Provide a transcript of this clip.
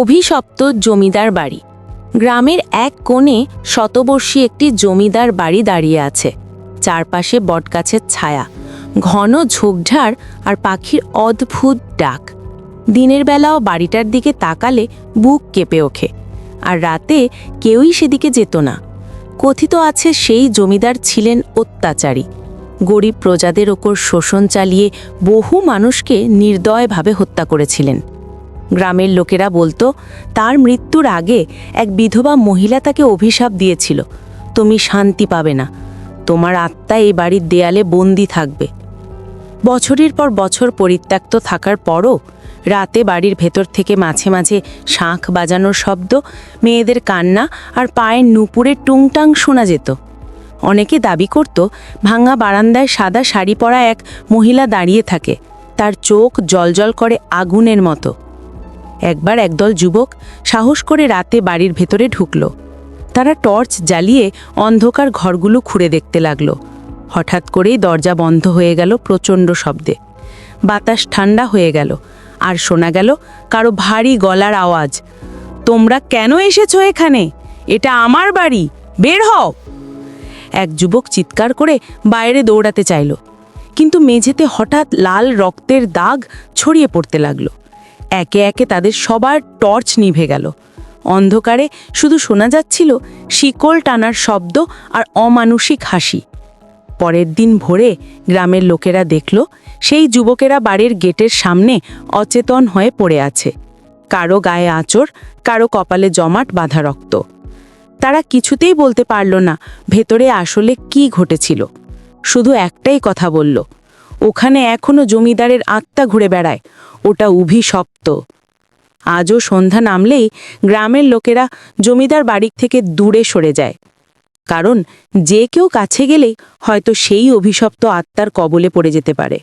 অভিশপ্ত জমিদার বাড়ি। গ্রামের এক কোণে শতবর্ষী একটি জমিদার বাড়ি দাঁড়িয়ে আছে। চারপাশে বটগাছের ছায়া, ঘন ঝোপঝাড় আর পাখির অদ্ভুত ডাক। দিনের বেলাও বাড়িটার দিকে তাকালে বুক কেঁপে ওঠে, আর রাতে কেউই সেদিকে যেত না। কথিত আছে সেই জমিদার ছিলেন অত্যাচারী। গরিব প্রজাদের ওপর শোষণ চালিয়ে বহু মানুষকে নির্দয়ভাবে হত্যা করেছিলেন। গ্রামের লোকেরা বলতো, তার মৃত্যুর আগে এক বিধবা মহিলা তাকে অভিশাপ দিয়েছিল। তুমি শান্তি পাবে না। তোমার আত্মা এই বাড়ির দেয়ালে বন্দি থাকবে। বছরের পর বছর পরিত্যক্ত থাকার পরও রাতে বাড়ির ভেতর থেকে মাঝে মাঝে শাঁখ বাজানোর শব্দ, মেয়েদের কান্না আর পায়ের নুপুরের টুংটাং শোনা যেত। অনেকে দাবি করত, ভাঙা বারান্দায় সাদা শাড়ি পরা এক মহিলা দাঁড়িয়ে থাকে। তার চোখ জলজল করে আগুনের মতো। একবার একদল যুবক সাহস করে রাতে বাড়ির ভেতরে ঢুকল। তারা টর্চ জ্বালিয়ে অন্ধকার ঘরগুলো খুঁড়ে দেখতে লাগল। হঠাৎ করেই দরজা বন্ধ হয়ে গেল প্রচণ্ড শব্দে। বাতাস ঠান্ডা হয়ে গেল, আর শোনা গেল কারও ভারী গলার আওয়াজ। তোমরা কেন এসেছ এখানে? এটা আমার বাড়ি! বের হও! এক যুবক চিৎকার করে বাইরে দৌড়াতে চাইল, কিন্তু মেঝেতে হঠাৎ লাল রক্তের দাগ ছড়িয়ে পড়তে লাগল। একে একে তাদের সবার টর্চ নিভে গেল। অন্ধকারে শুধু শোনা যাচ্ছিল শিকল টানার শব্দ আর অমানুষিক হাসি। পরের দিন ভোরে গ্রামের লোকেরা দেখল, সেই যুবকেরা বাড়ির গেটের সামনে অচেতন হয়ে পড়ে আছে। কারও গায়ে আঁচড়, কারও কপালে জমাট বাঁধা রক্ত। তারা কিছুতেই বলতে পারল না ভেতরে আসলে কি ঘটেছিল। শুধু একটাই কথা বলল, ওখানে এখনও জমিদারের আত্মা ঘুরে বেড়ায়। ওটা অভিশপ্ত। আজও সন্ধ্যা নামলেই গ্রামের লোকেরা জমিদার বাড়ি থেকে দূরে সরে যায়। কারণ যে কেউ কাছে গেলেই হয়তো সেই অভিশপ্ত আত্মার কবলে পড়ে যেতে পারে।